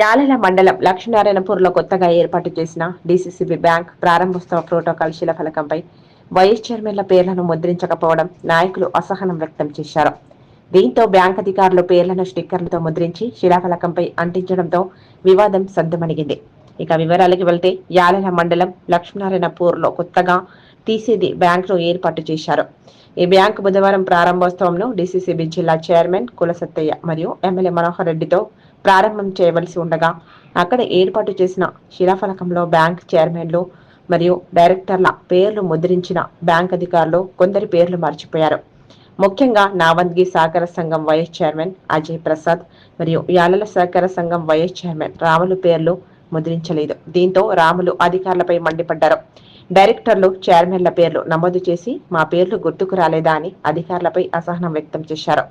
యాలెల మండలం లక్ష్మీనారాయణపూర్లో కొత్తగా ఏర్పాటు చేసిన డీసీసీబీ బ్యాంక్ ప్రారంభోత్సవ ప్రోటోకాల్ శిలఫలకంపై వైస్ చైర్మన్ల పేర్లను ముద్రించకపోవడం నాయకులు అసహనం వ్యక్తం చేశారు. దీంతో బ్యాంక్ అధికారులు పేర్లను స్టిక్కర్లతో ముద్రించి శిలాఫలకంపై అంటించడంతో వివాదం సద్దుమణిగింది. ఇక వివరాలకి వెళ్తే యాలెల మండలం లక్ష్మీనారాయణపూర్లో కొత్తగా తీసేది బ్యాంకును ఏర్పాటు చేశారు. ఈ బ్యాంకు బుధవారం ప్రారంభోత్సవంలో డీసీసీబీ జిల్లా చైర్మన్ కులసత్తయ్య మరియు ఎమ్మెల్యే మనోహర్ రెడ్డితో ప్రారంభం చేయవలసి ఉండగా అక్కడ ఏర్పాటు చేసిన శిలాఫలకంలో బ్యాంక్ చైర్మన్లు మరియు డైరెక్టర్ల పేర్లు ముద్రించిన బ్యాంక్ అధికారులు కొందరి పేర్లు మర్చిపోయారు. ముఖ్యంగా నావంద్గి సహకార సంఘం వైస్ చైర్మన్ అజయ్ ప్రసాద్ మరియు యాలల సహకార సంఘం వైస్ చైర్మన్ రాములు పేర్లు ముద్రించలేదు. దీంతో రాములు అధికారులపై మండిపడ్డారు. డైరెక్టర్లు చైర్మన్ల పేర్లు నమోదు చేసి మా పేర్లు గుర్తుకు రాలేదా అని అధికారులపై అసహనం వ్యక్తం చేశారు.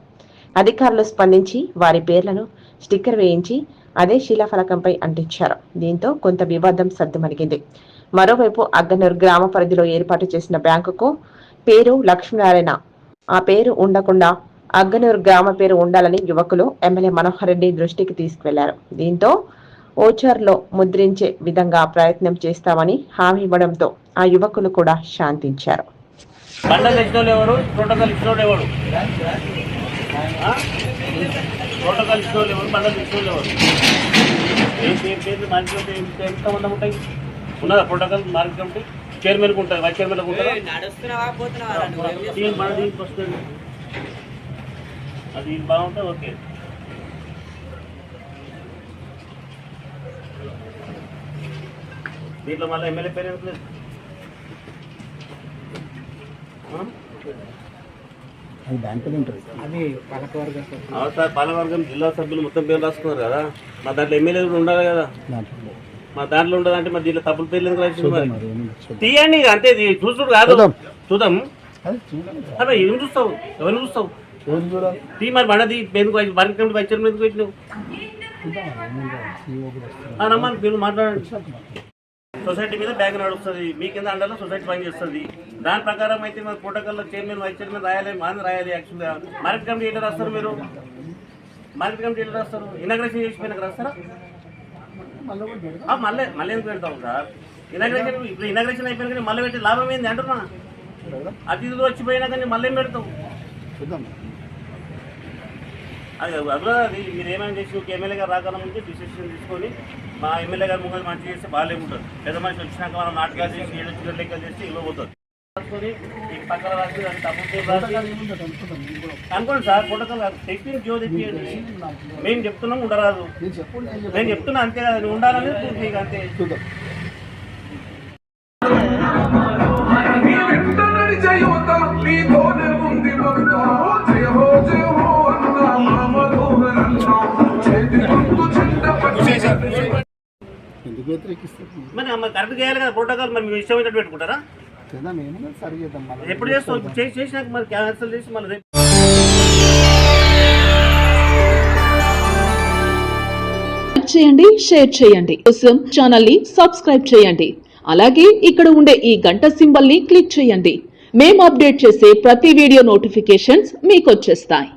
అధికారులు స్పందించి వారి పేర్లను స్టిక్కర్ వేయించి అదే శిలాఫలకంపై అంటించారు. దీంతో కొంత వివాదం సర్దుమణిగింది. మరోవైపు అగ్గనూరు గ్రామ పరిధిలో ఏర్పాటు చేసిన బ్యాంకుకు పేరు లక్ష్మీనారాయణ. ఆ పేరు ఉండకుండా అగ్గనూరు గ్రామ పేరు ఉండాలని యువకులు ఎమ్మెల్యే మనోహర్ రెడ్డి దృష్టికి తీసుకువెళ్ళారు. దీంతో ఓచర్లో ముద్రించే విధంగా ప్రయత్నం చేస్తామని హామీ ఇవ్వడంతో ఆ యువకులు కూడా శాంతించారు. ఇచ్చిన వాళ్ళు ఎవరు వాళ్ళు ఎవరు? ఏం పేరు పేర్లు ఉంటే ఎంతమంది ఉంటాయి? ఉన్నదా ప్రోటోకాల్ మార్కెట్ ఉంటే చైర్మన్కి ఉంటుంది వైస్ చైర్మన్కి ఉంటుందా మన దీనికి వస్తుంది అది బాగుంటే ఓకే. దీంట్లో మళ్ళీ ఎమ్మెల్యే పేరు ఎందుకు లేదు? అది బ్యాంకులో ఉంటుంది. అది. అవును సార్ పాలవర్గం జిల్లా సభ్యులు మొత్తం పేరు రాసుకున్నారు కదా. మా దాంట్లో ఎమ్మెల్యే కూడా ఉండాలి కదా. మా దాంట్లో ఉండదు అంటే మరి దీంట్లో తప్పుల పేర్లు ఎందుకు మరి? మరి ఏమి చూద్దాం. తీయండి ఇక అంతే ఇది చూసుడు కాదు. చూద్దాం. చూద్దాం. అది చూడాలి అరే ఏం చూస్తావు? ఎవరిని చూస్తావు? ఏం చూడాలి? తీ మరి బండది ఎందుకు బారికి కమిటీ వైస్ చైర్మన్ ఎందుకు పెట్టినావు? చూద్దాం ఏముందో CEO కూడా వస్తుంది. ఆ రమ్మని మీరు మాట్లాడండి. సొసైటీ మీద బ్యాంక్ నడుస్తుంది. మీ కింద అండర్లో సొసైటీ పనిచేస్తుంది దాని ప్రకారం అయితే మన ప్రోటోకాల్లో చైర్మన్ వైస్ చైర్మన్ రాయాలి మాది రాయాలి యాక్చువల్గా. మార్కెట్ కమిటీ ఎట్లా రాస్తారు మీరు? మార్కెట్ కమిటీ ఎట్లా రాస్తారు? ఇనాగ్రేషన్ చేసిపోయినాక రాస్తారా? మళ్ళీ మళ్ళీ ఎందుకు పెడతాం సార్ ఇనాగ్రేషన్ ఇప్పుడు ఇనాగ్రేషన్ అయిపోయిన కానీ మళ్ళీ పెట్టి లాభం ఏంది అంటున్నా? అతిథులు వచ్చిపోయినా కానీ మళ్ళీ ఏం పెడతాం చూద్దాం అది అది మీరు ఏమైనా చేసి ఒక ఎమ్మెల్యే గారు రాకడం ముందు డిసిషన్ తీసుకొని మా ఎమ్మెల్యే గారు ముందు మంచి చేస్తే బాగాలే ఉంటుంది పెద్ద మనిషి వచ్చినాక మనం నాటకాలు చేసి ఏడు చిన్న లెక్కలు చేసి ఇల్లు పోతుంది రాసుకొని ఈ పక్కన రాసి అది తప్పు పేరు రాసి ఏముందో తెలుసుకుందాం. నేను కూడా అనుకోండి సార్ ఫోటోకాల్ తెప్పి జో తెప్పియండి. మేము చెప్తున్నాం ఉండరాదు. నేను చెప్తున్నా అంతే కదా ఉండాలని అంతే. ఎందుకు వ్యతిరేకిస్తారు? మరి అమ్మ కరెక్ట్ చేయాలి కదా ప్రోటోకాల్ మరి మీరు ఇష్టం వచ్చినట్టు పెట్టుకుంటారా? చేద్దాం ఏముందో సరి చేద్దాం మళ్ళీ ఎప్పుడు ఇప్పుడు చేసి చేసినాక మరి క్యాన్సిల్ చేసి మళ్ళీ రేపు లైక్ చేయండి షేర్ చేయండి. కోసం ఛానల్ని సబ్స్క్రైబ్ చేయండి. అలాగే ఇక్కడ ఉండే ఈ గంట సింబల్ని క్లిక్ చేయండి. మేము అప్డేట్ చేసే ప్రతి వీడియో నోటిఫికేషన్స్ మీకు వచ్చేస్తాయి.